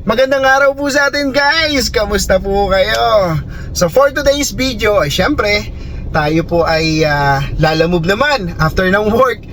Magandang araw po sa atin guys! Kamusta po kayo? So for today's video, ay syempre, tayo po ay ah, lalamove naman after ng work.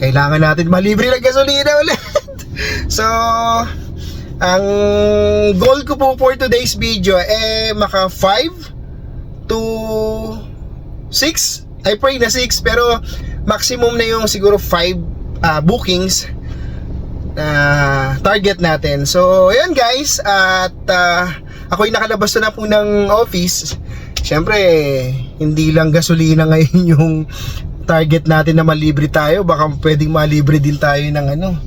Kailangan natin malibre ng gasolina ulit. so, ang goal ko po for today's video eh maka 5 to 6. I pray na 6 pero maximum na yung siguro 5 ah, bookings na target natin. So, ayan guys, at uh, ako'y nakalabas na, po ng office. Siyempre, hindi lang gasolina ngayon yung target natin na malibre tayo. Baka pwedeng malibre din tayo ng ano,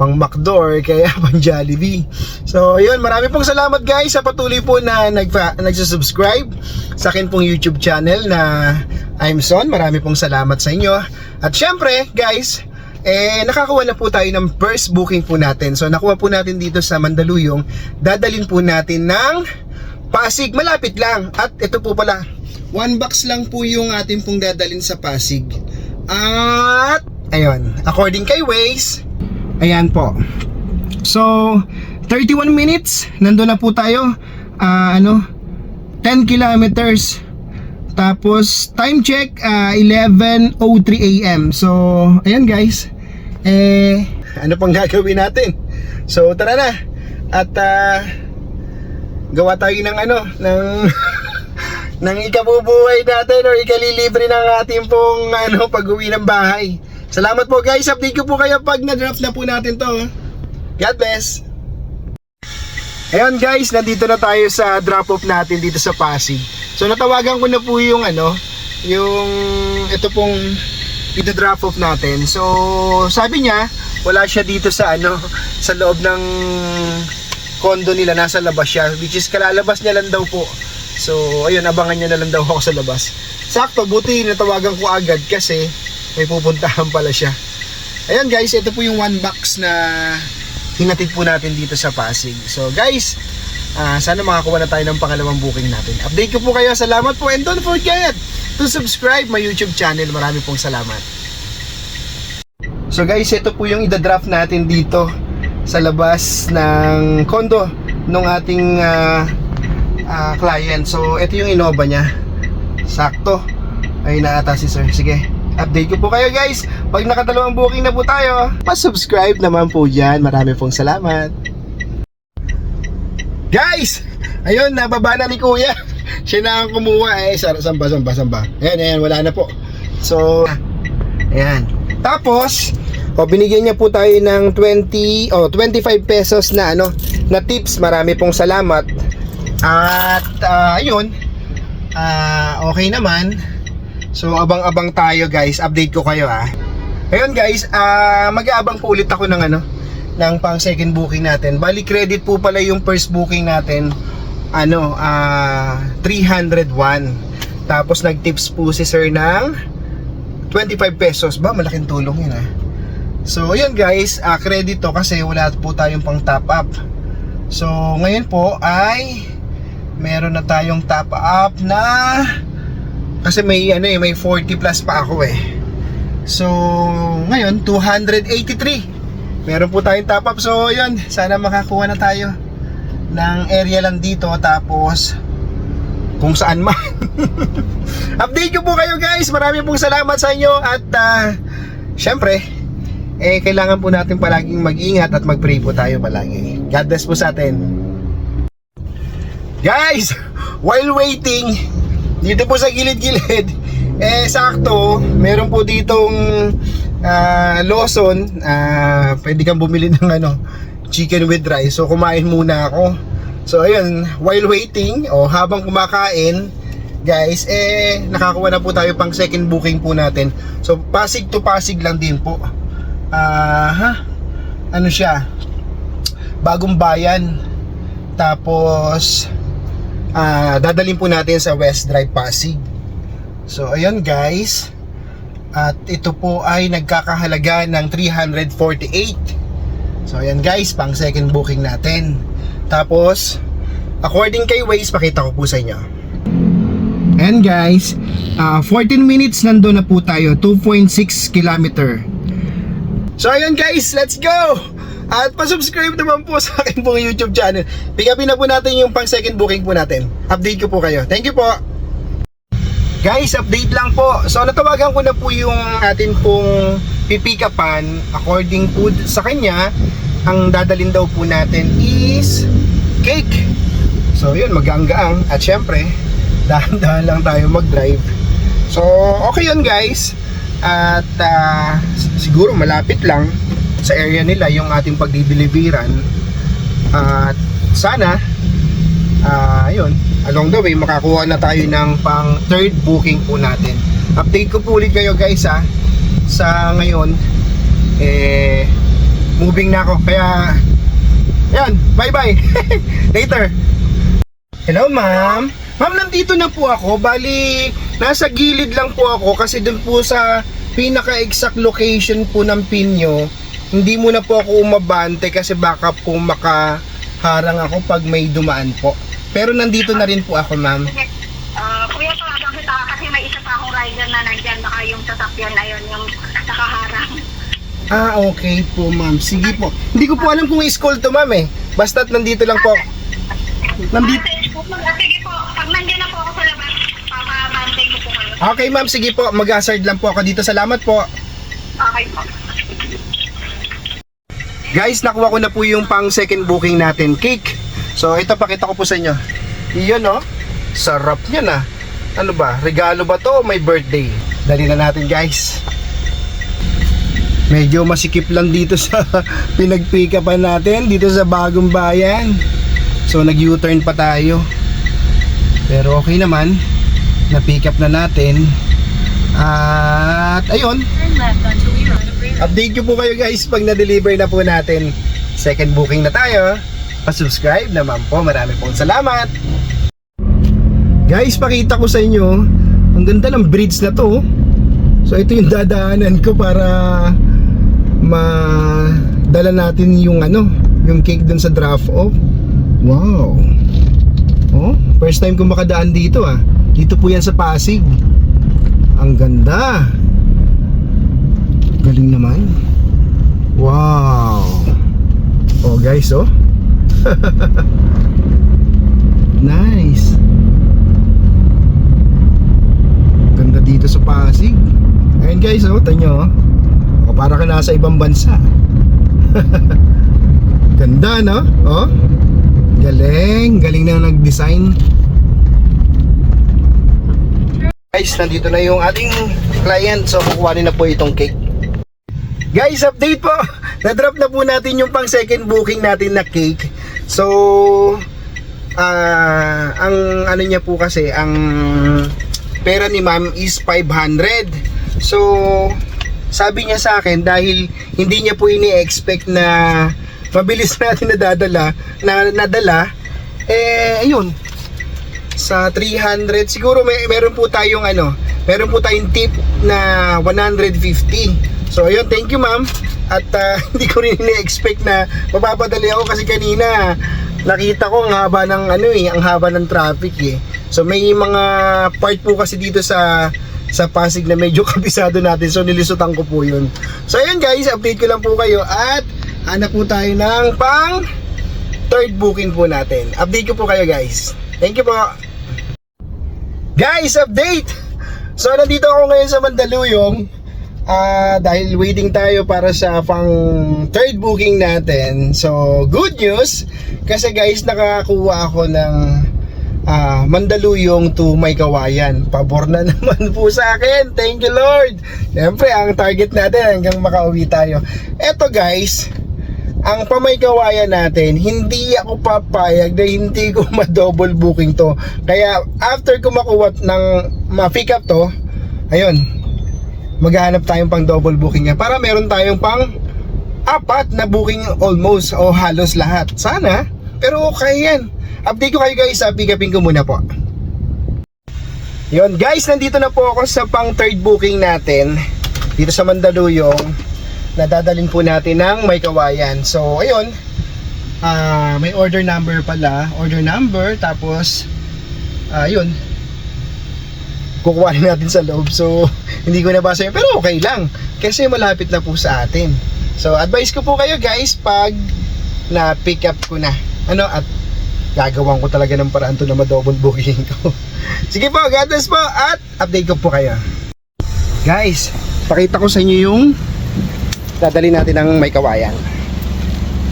pang McDo or kaya pang Jollibee. So, ayun, marami pong salamat guys sa patuloy po na nagpa, nagsasubscribe sa akin pong YouTube channel na I'm Son. Marami pong salamat sa inyo. At syempre, guys, eh nakakuha na po tayo ng first booking po natin. So nakuha po natin dito sa Mandaluyong. Dadalin po natin ng Pasig. Malapit lang. At ito po pala, one box lang po yung atin pong dadalin sa Pasig. At ayun, according kay Waze, ayan po. So 31 minutes, nandun na po tayo. Ah, ano, 10 kilometers. Tapos time check ah, 11:03 AM. So, ayan guys. Eh ano pang gagawin natin? So, tara na. At ah, gawa tayo ng ano, ng ng ikabubuhay natin or ikalilibre ng ating pong ano, pag-uwi ng bahay. Salamat po guys. Update ko po kayo pag na-drop na po natin to. God bless. Ayun guys, nandito na tayo sa drop-off natin dito sa Pasig. So natawagan ko na po yung ano, yung ito pong ito-drop off natin. So sabi niya, wala siya dito sa ano, sa loob ng condo nila, nasa labas siya. Which is kalalabas niya lang daw po. So ayun, abangan niya na lang daw ako sa labas. Sakto, buti natawagan ko agad kasi may pupuntahan pala siya. Ayun guys, ito po yung one box na hinatid po natin dito sa Pasig. So guys, ah, sana makakuha na tayo ng pangalawang booking natin. Update ko po kayo. Salamat po and don't forget to subscribe my YouTube channel. Marami pong salamat. So guys, ito po yung ida-draft natin dito sa labas ng condo ng ating ah, ah, client. So ito yung Innova niya. Sakto. Ay na ata si sir. Sige. Update ko po kayo guys. Pag nakadalawang booking na po tayo, pa-subscribe naman po dyan. Marami pong salamat. Guys! Ayun, nababa na ni Kuya. Siya na ang kumuha. Eh, samba, samba, samba. Ayan, ayan, wala na po. So, ayan. Tapos, o binigyan niya po tayo ng 20 o 25 pesos na ano, na tips. Marami pong salamat. At ah, ayun, ah, okay naman. So abang-abang tayo guys, update ko kayo ah. Ayun guys, ah mag-aabang po ulit ako ng ano, ng pang second booking natin. Bali credit po pala yung first booking natin, ano, ah 301. Tapos nag-tips po si sir ng 25 pesos. Ba, malaking tulong yun ah. So ayun guys, ah credit to kasi wala po tayong pang top up. So ngayon po ay meron na tayong top up na kasi may ano eh, may 40 plus pa ako eh. So, ngayon 283. Meron po tayong top up. So, yun, sana makakuha na tayo ng area lang dito tapos kung saan man. Update ko po kayo guys. Marami pong salamat sa inyo at uh, syempre eh kailangan po natin palaging mag-ingat at mag-pray po tayo palagi. God bless po sa atin. Guys, while waiting, dito po sa gilid-gilid, eh sakto, meron po ditong ah, Lawson, ah, pwede kang bumili ng ano, chicken with rice. So kumain muna ako. So ayun, while waiting o habang kumakain, guys, eh nakakuha na po tayo pang second booking po natin. So Pasig to Pasig lang din po. Ah, ha? Ano siya? Bagong bayan. Tapos ah dadalhin po natin sa West Drive Pasig. So ayun guys. At ito po ay nagkakahalaga ng 348. So ayan guys, pang second booking natin. Tapos according kay Waze, pakita ko po sa inyo. And guys, ah 14 minutes nandun na po tayo, 2.6 kilometer. So ayun guys, let's go! At pa-subscribe naman po sa aking pong YouTube channel. Pick na po natin yung pang second booking po natin. Update ko po kayo. Thank you po. Guys, update lang po. So natawagan ko na po yung atin pong pipikapan according po sa kanya ang dadalin daw po natin is cake. So yun, magaang-gaang at syempre dahan-dahan lang tayo mag-drive. So okay yun guys. At ah, siguro malapit lang sa area nila yung ating pagdideliveran. At sana ah yun, along the way makakuha na tayo ng pang third booking po natin. Update ko po ulit kayo guys ha. Sa ngayon eh moving na ako kaya yan, bye bye. Later. Hello ma'am. Ma'am, nandito na po ako. Bali, nasa gilid lang po ako kasi dun po sa pinaka-exact location po ng pinyo, hindi muna po ako umabante kasi baka po makaharang ako pag may dumaan po. Pero nandito na rin po ako, ma'am. Ah, kuya, tawagan kita kasi may isa pa akong rider na nandyan. Baka yung sasakyan na yun, yung nakaharang. Ah, okay po, ma'am. Sige po. Hindi ko po alam kung i-call to, ma'am eh. Basta't nandito lang po. Nandito. Ah, sige po, pag nandyan na po ako sa labas, papabantay ko po kayo. Okay, ma'am. Sige po. Mag-hazard lang po ako dito. Salamat po. Okay po. Guys, nakuha ko na po yung pang second booking natin, cake. So, ito pakita ko po sa inyo. Iyon, no? Sarap niya na. Ano ba? Regalo ba to may birthday? Dali na natin, guys. Medyo masikip lang dito sa pinagpikapan natin, dito sa bagong bayan. So, nag-U-turn pa tayo. Pero okay naman. Na-pick up na natin. At, ayun. Update ko po kayo guys pag na-deliver na po natin. Second booking na tayo. Pa-subscribe naman po. Marami pong salamat. Guys, pakita ko sa inyo. Ang ganda ng bridge na to. So ito yung dadaanan ko para madala natin yung ano, yung cake dun sa drop off. Wow. Oh, first time ko makadaan dito ah. Dito po yan sa Pasig. Ang ganda. Galing naman. Wow. Oh guys, oh. nice. Ganda dito sa Pasig. Ayun guys, oh, tanyo oh. Oh, para ka nasa ibang bansa. Ganda, no? Oh. Galing, galing na nag-design. Guys, nandito na yung ating client. So, kukuhanin na po itong cake. Guys, update po. Na-drop na po natin yung pang second booking natin na cake. So, ah, ang ano niya po kasi, ang pera ni ma'am is 500. So, sabi niya sa akin dahil hindi niya po ini-expect na mabilis natin nadadala, na nadala, eh, ayun, sa 300 siguro may meron po tayong ano meron po tayong tip na 150 so ayun thank you ma'am at ah, hindi ko rin ni-expect na mapapadali ako kasi kanina nakita ko ang haba ng ano eh ang haba ng traffic eh. So may mga part po kasi dito sa sa Pasig na medyo kabisado natin. So nilisutan ko po yun. So ayun guys update ko lang po kayo. At hanap po tayo ng pang third booking po natin. Update ko po kayo guys. Thank you po. Guys, update! So, nandito ako ngayon sa Mandaluyong ah dahil waiting tayo para sa pang third booking natin. So, good news kasi guys, nakakuha ako ng ah, Mandaluyong to Maykawayan. Pabor na naman po sa akin. Thank you, Lord! Siyempre, ang target natin hanggang makauwi tayo. Eto guys, ang pamaykawayan natin, hindi ako papayag na hindi ko ma-double booking to. Kaya after ko makuha ng ma-pick up to, ayun, maghahanap tayong pang double booking niya para meron tayong pang apat na booking almost o halos lahat. Sana, pero okay yan. Update ko kayo guys, sa pick upin ko muna po. Yun guys, nandito na po ako sa pang third booking natin dito sa Mandaluyong na dadalhin po natin ng may kawayan. So, ayun. ah may order number pala. Order number. Tapos, ayun. Kukuha natin sa loob. So, hindi ko nabasa yun. Pero okay lang. Kasi malapit na po sa atin. So, advice ko po kayo guys pag na pick up ko na. Ano, at gagawan ko talaga ng paraan to na ma-double booking ko. Sige po, God bless po at update ko po kayo. Guys, pakita ko sa inyo yung dadali natin ng may kawayan.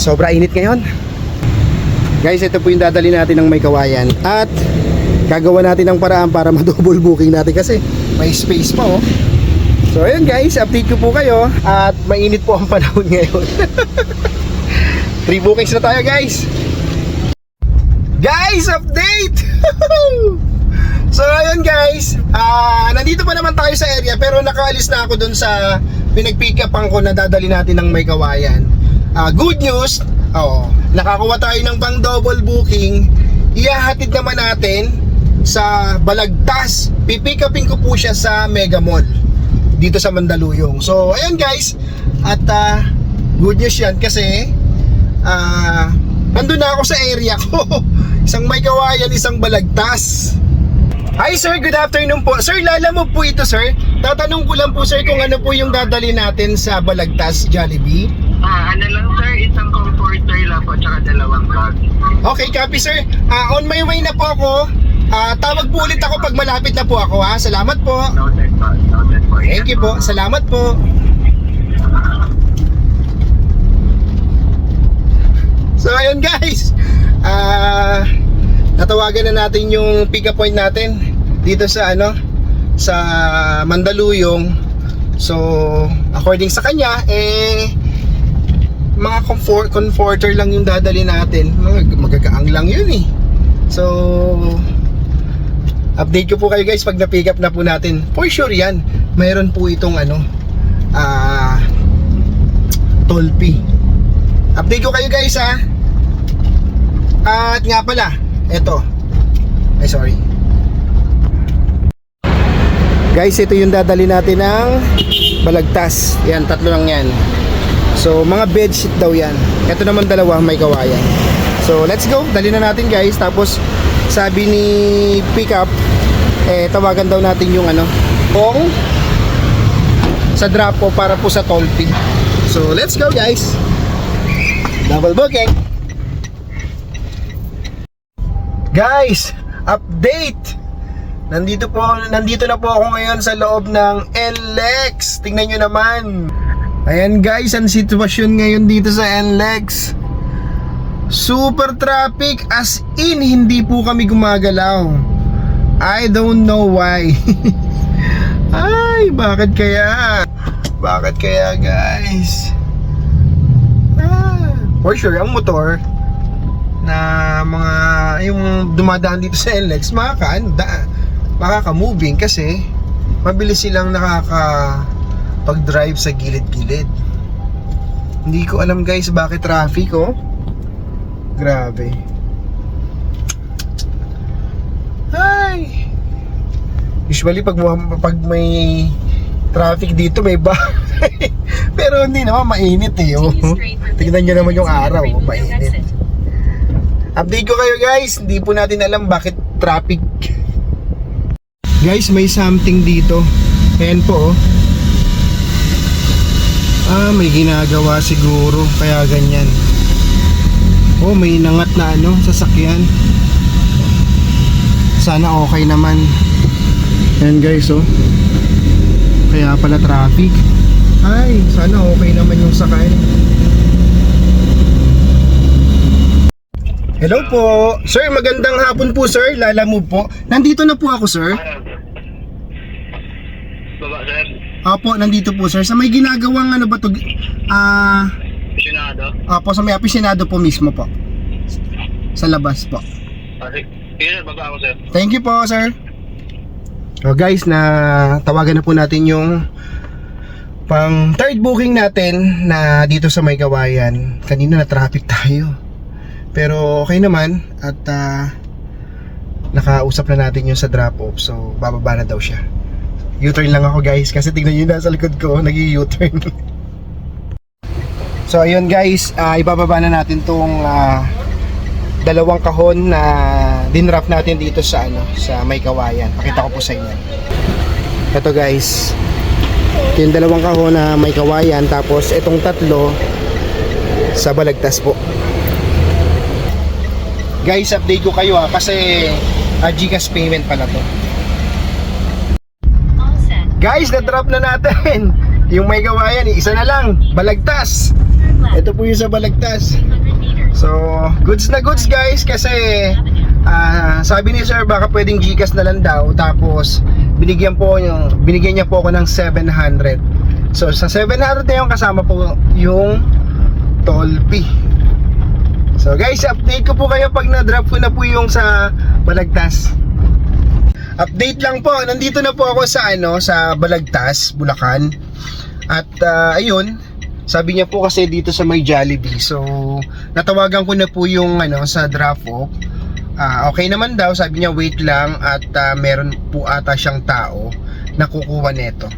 Sobra init ngayon. Guys, ito po yung dadali natin ng may kawayan at gagawa natin ng paraan para ma-double booking natin kasi may space pa oh. So ayun guys, update ko po kayo at mainit po ang panahon ngayon. Three bookings na tayo guys. Guys, update! so ayun guys, ah nandito pa naman tayo sa area pero nakaalis na ako dun sa pinag-pick upan ko na dadali natin ng may kawayan. Ah, good news, oh, nakakuha tayo ng pang double booking. Ihahatid naman natin sa Balagtas. Pipick upin ko po siya sa Mega Mall dito sa Mandaluyong. So, ayun guys. At ah, good news yan kasi ah nandun na ako sa area ko. isang may kawayan, isang balagtas. Hi sir, good afternoon po. Sir, lala mo po ito sir. Tatanong ko lang po sir kung ano po yung dadali natin sa Balagtas Jollibee. Ah, ano lang sir, isang comforter lang po, tsaka dalawang bag. Okay, copy sir. Ah, on my way na po ako. Ah, tawag po ulit ako pag malapit na po ako ha. Salamat po. Thank you po. Salamat po. So ayun guys. Ah natawagan na natin yung pick up point natin dito sa ano sa Mandaluyong. So according sa kanya eh mga comfort comforter lang yung dadali natin. Magagaang lang yun eh. So update ko po kayo guys pag na-pick up na po natin. For sure yan. Mayroon po itong ano ah tolpi. Update ko kayo guys ha. At nga pala, eto. Ay sorry. Guys, ito yung dadali natin ng balagtas. Yan, tatlo lang yan. So, mga bedsheet daw yan. Ito naman dalawa, may kawayan. So, let's go. Dali na natin guys. Tapos, sabi ni pickup, eh, tawagan daw natin yung ano, kung sa drop po para po sa toll. So, let's go guys. Double booking. Guys, update. Nandito po, nandito na po ako ngayon sa loob ng NLEX. Tingnan nyo naman. Ayan guys, ang sitwasyon ngayon dito sa NLEX. Super traffic as in hindi po kami gumagalaw. I don't know why. Ay, bakit kaya? Bakit kaya guys? Ah, for sure, ang motor na mga yung dumadaan dito sa NLEX makaka makaka-moving kasi mabilis silang nakaka pag-drive sa gilid-gilid. Hindi ko alam guys bakit traffic oh. Grabe. Ay. Usually pag pag may traffic dito may bahay. Pero hindi naman mainit eh. Oh. Tingnan nyo naman yung araw, oh, mainit. Update ko kayo guys, hindi po natin alam bakit traffic. Guys, may something dito. Ayan po oh. Ah, may ginagawa siguro, kaya ganyan. Oh, may nangat na ano, sasakyan. Sana okay naman. Ayan guys oh. Kaya pala traffic. Ay, sana okay naman yung sakay. Hello po. Sir, magandang hapon po sir. Lala mo po. Nandito na po ako sir. Baba sir, Apo, nandito po sir. Sa may ginagawang ano ba to? Ah, Sinado. apo sa may apisyonado po mismo po. Sa labas po. Kasi, sir, baba ako sir. Thank you po sir. So guys, na tawagan na po natin yung pang third booking natin na dito sa May Kawayan. Kanina na traffic tayo. Pero okay naman at ah, nakausap na natin yung sa drop off. So bababa na daw siya. U-turn lang ako guys kasi tingnan nyo nasa likod ko nag-u-turn. so ayun guys, ah, ibababa na natin tong ah, dalawang kahon na dinrap natin dito sa ano sa May Kawayan. Pakita ko po sa inyo. Ito guys. Yung dalawang kahon na may kawayan. Tapos itong tatlo sa balagtas po. Guys, update ko kayo ha kasi uh, Gcash payment pala to. Guys, na-drop na natin. Yung may kawayan, isa na lang. Balagtas. Ito po yung sa balagtas. 200 meters. So, goods na goods guys kasi ah, sabi ni sir baka pwedeng Gcash na lang daw tapos binigyan po niyo binigyan niya po ako ng 700. So sa 700 na yun kasama po yung toll fee. So guys, update ko po kayo pag na-drop ko na po yung sa Balagtas. Update lang po, nandito na po ako sa ano sa Balagtas, Bulacan. At ah, ayun, sabi niya po kasi dito sa may Jollibee. So, natawagan ko na po yung ano sa drop off. Ah, okay naman daw, sabi niya wait lang at ah, meron po ata siyang tao na kukuha nito.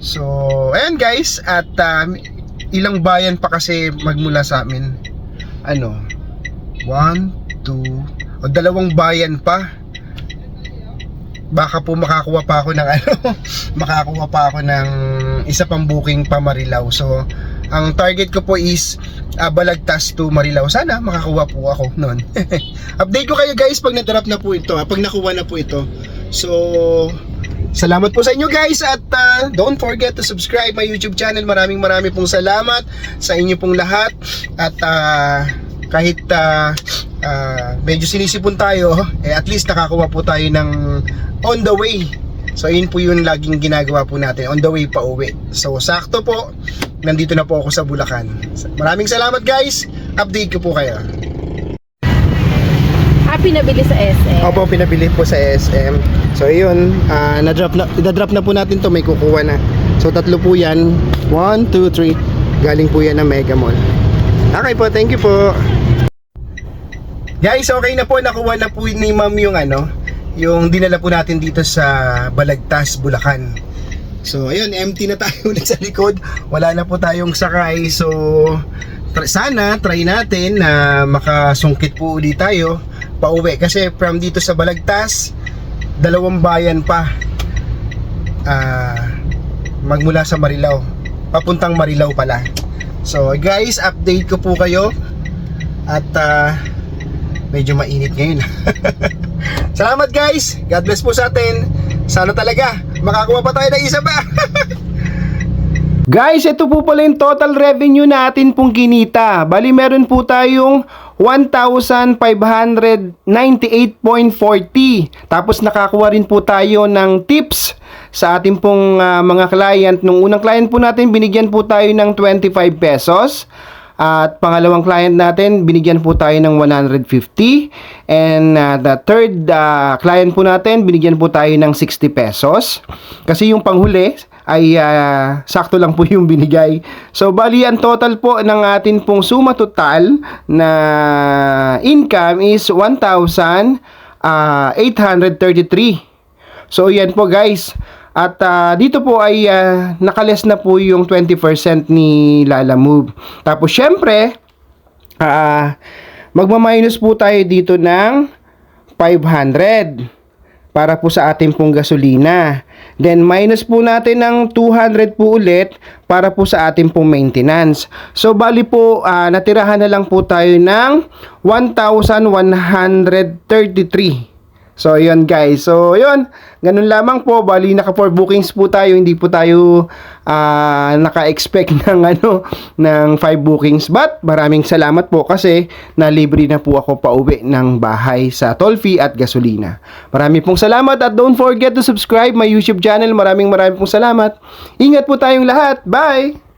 So, ayan guys, at ah, ilang bayan pa kasi magmula sa amin. Ano? One, two, o dalawang bayan pa baka po makakuha pa ako ng ano, makakuha pa ako ng isa pang booking pa Marilao. So, ang target ko po is ah, Balagtas to Marilao. Sana makakuha po ako noon. Update ko kayo guys pag na-drop na po ito, ah, pag nakuha na po ito. So, salamat po sa inyo guys at ah, don't forget to subscribe my YouTube channel. Maraming maraming pong salamat sa inyo pong lahat at ah, kahit ah, ah, medyo sinisipon tayo, eh at least nakakuha po tayo ng on the way. So yun po yung laging ginagawa po natin, on the way pa uwi. So sakto po, nandito na po ako sa Bulacan. Maraming salamat guys, update ko po kayo. Ah, pinabili sa SM. Opo, pinabili po sa SM. So yun, ah, na-drop na, na-drop na po natin to may kukuha na. So tatlo po yan, 1, 2, 3, galing po yan ng Mega Mall. Okay po, thank you po. Guys, okay na po, nakuha na po ni ma'am yung ano, yung dinala po natin dito sa Balagtas, Bulacan. So, ayun, empty na tayo ulit sa likod. Wala na po tayong sakay. So, try, sana try natin na makasungkit po ulit tayo pauwi. Kasi from dito sa Balagtas, dalawang bayan pa ah magmula sa Marilao. Papuntang Marilao pala. So, guys, update ko po kayo. At ah, medyo mainit ngayon. Salamat guys. God bless po sa atin. Sana talaga makakuha pa tayo ng isa pa. Guys, ito po pala yung total revenue natin pong kinita. Bali, meron po tayong 1,598.40. Tapos nakakuha rin po tayo ng tips sa ating pong ah, mga client. Nung unang client po natin, binigyan po tayo ng 25 pesos. At pangalawang client natin, binigyan po tayo ng 150. And uh, the third uh, client po natin, binigyan po tayo ng 60 pesos. Kasi yung panghuli ay uh, sakto lang po yung binigay. So bali ang total po ng atin pong suma total na income is 1,833. So yan po guys. At ah, dito po ay ah, nakales na po yung 20% ni Lala Move. Tapos syempre, ah magma-minus po tayo dito ng 500 para po sa ating pong gasolina. Then minus po natin ng 200 po ulit para po sa ating pong maintenance. So bali po ah, natirahan na lang po tayo ng 1,133. So, yun guys. So, yun. Ganun lamang po. Bali, naka 4 bookings po tayo. Hindi po tayo ah, naka-expect ng ano, ng 5 bookings. But, maraming salamat po kasi nalibre na po ako pauwi ng bahay sa toll fee at gasolina. Maraming pong salamat at don't forget to subscribe my YouTube channel. Maraming maraming pong salamat. Ingat po tayong lahat. Bye!